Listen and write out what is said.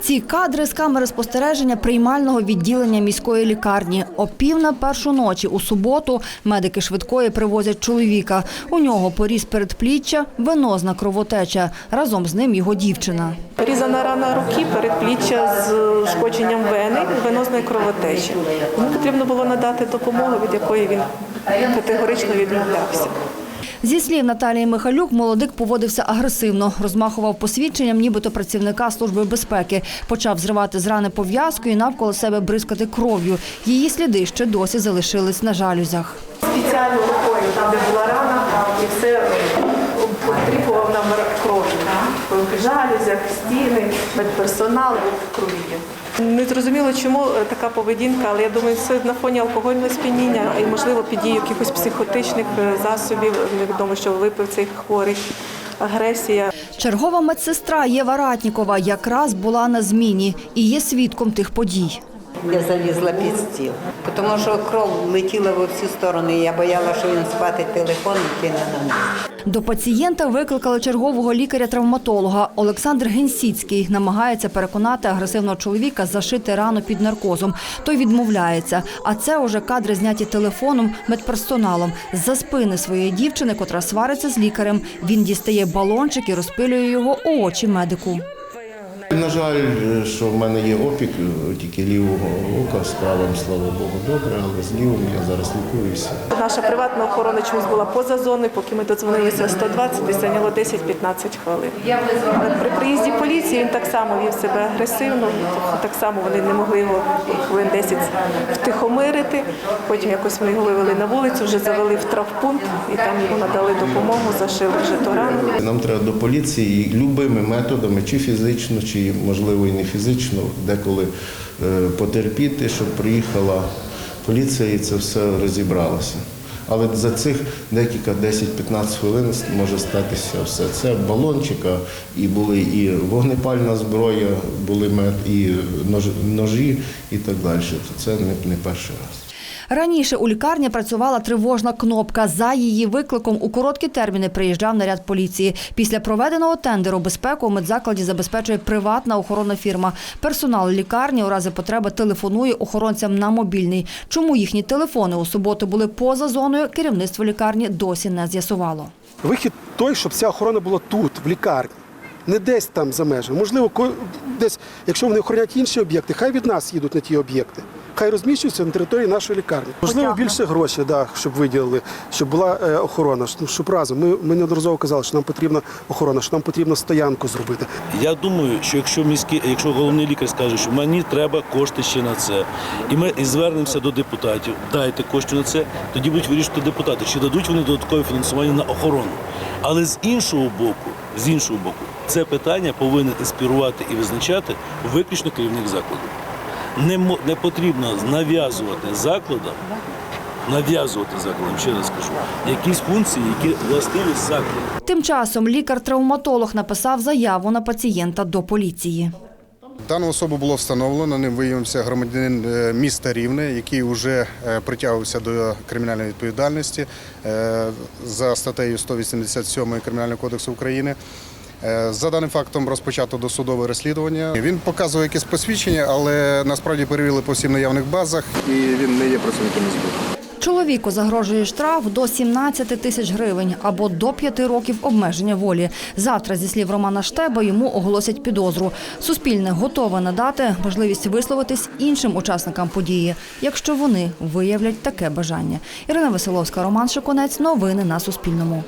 Ці кадри з камери спостереження приймального відділення міської лікарні. О пів на першу ночі у суботу медики швидкої привозять чоловіка. У нього поріз передпліччя, венозна кровотеча. Разом з ним його дівчина. Різана рана руки, передпліччя з ушкодженням вени, венозної кровотечі. Йому потрібно було надати допомогу, від якої він категорично відмовлявся. Зі слів Наталії Михайлюк, молодик поводився агресивно, розмахував посвідченням, нібито працівника служби безпеки. Почав зривати з рани пов'язку і навколо себе бризкати кров'ю. Її сліди ще досі залишились на жалюзях. Спеціально рукою, там де була рана, і все потріпував на кров'ю. В жалюзях, стіни, медперсонал в крові. Не зрозуміло, чому е, така поведінка, але я думаю, це на фоні алкогольного сп'яніння і, можливо, під дією якихось психотичних е, засобів. Невідомо, що випив цей хворий. Агресія. Чергова медсестра Єва Ратнікова якраз була на зміні і є свідком тих подій. Я залізла під стіл, тому що кров летіла во всі сторони. і Я боялася, що він схватить телефон і кине на нас. До пацієнта викликали чергового лікаря-травматолога. Олександр Генсіцький намагається переконати агресивного чоловіка зашити рану під наркозом. Той відмовляється. А це уже кадри зняті телефоном медперсоналом. З-за спини своєї дівчини, котра свариться з лікарем. Він дістає балончик і розпилює його у очі медику. На жаль, що в мене є опік тільки лівого ока, з правим, слава Богу, добре, але з лівим я зараз лікуюся. Наша приватна охорона чомусь була поза зоною, поки ми додзвонилися 120, десь зайняло 10-15 хвилин. При приїзді поліції він так само вів себе агресивно, тобто так само вони не могли його хвилин 10 втихомирити. Потім якось ми його вивели на вулицю, вже завели в травпункт і там йому надали допомогу, зашили вже рану. Нам треба до поліції любими методами, чи фізично, чи можливо і не фізично, деколи е, потерпіти, щоб приїхала поліція і це все розібралося. Але за цих декілька 10-15 хвилин може статися все. Це балончика, і були і вогнепальна зброя, були мед, і ножі, і так далі. Це не перший раз. Раніше у лікарні працювала тривожна кнопка. За її викликом у короткі терміни приїжджав наряд поліції. Після проведеного тендеру безпеку у медзакладі забезпечує приватна охоронна фірма. Персонал лікарні у разі потреби телефонує охоронцям на мобільний. Чому їхні телефони у суботу були поза зоною, керівництво лікарні досі не з'ясувало. Вихід той, щоб ця охорона була тут, в лікарні, не десь там за межами. Можливо, ко- десь, якщо вони охороняють інші об'єкти, хай від нас їдуть на ті об'єкти. Хай розміщуються на території нашої лікарні. Можливо, більше грошей, да, щоб виділили, щоб була е, охорона, щоб- щоб разом. Ми, ми неодноразово казали, що нам потрібна охорона, що нам потрібно стоянку зробити. Я думаю, що якщо міський, якщо головний лікар скаже, що мені треба кошти ще на це, і ми і звернемося до депутатів, дайте кошти на це, тоді будуть вирішувати депутати, чи дадуть вони додаткове фінансування на охорону. Але з іншого боку, з іншого боку, це питання повинен інспірувати і визначати виключно керівник закладу. Не, мо- не потрібно нав'язувати закладам, нав'язувати закладам, ще раз скажу, якісь функції, які властиві закладу. Тим часом лікар-травматолог написав заяву на пацієнта до поліції. Дану особу було встановлено. Ним виявився громадянин е, міста Рівне, який вже е, притягувався до кримінальної відповідальності е, за статтею 187 Кримінального кодексу України. Е, За даним фактом розпочато досудове розслідування. Він показував якесь посвідчення, але насправді перевірили по всім наявних базах, і він не є працівником СБУ. Чоловіку загрожує штраф до 17 тисяч гривень або до 5 років обмеження волі. Завтра, зі слів Романа Штеба, йому оголосять підозру. Суспільне готове надати можливість висловитись іншим учасникам події, якщо вони виявлять таке бажання. Ірина Веселовська, Роман Шиконець. Новини на Суспільному.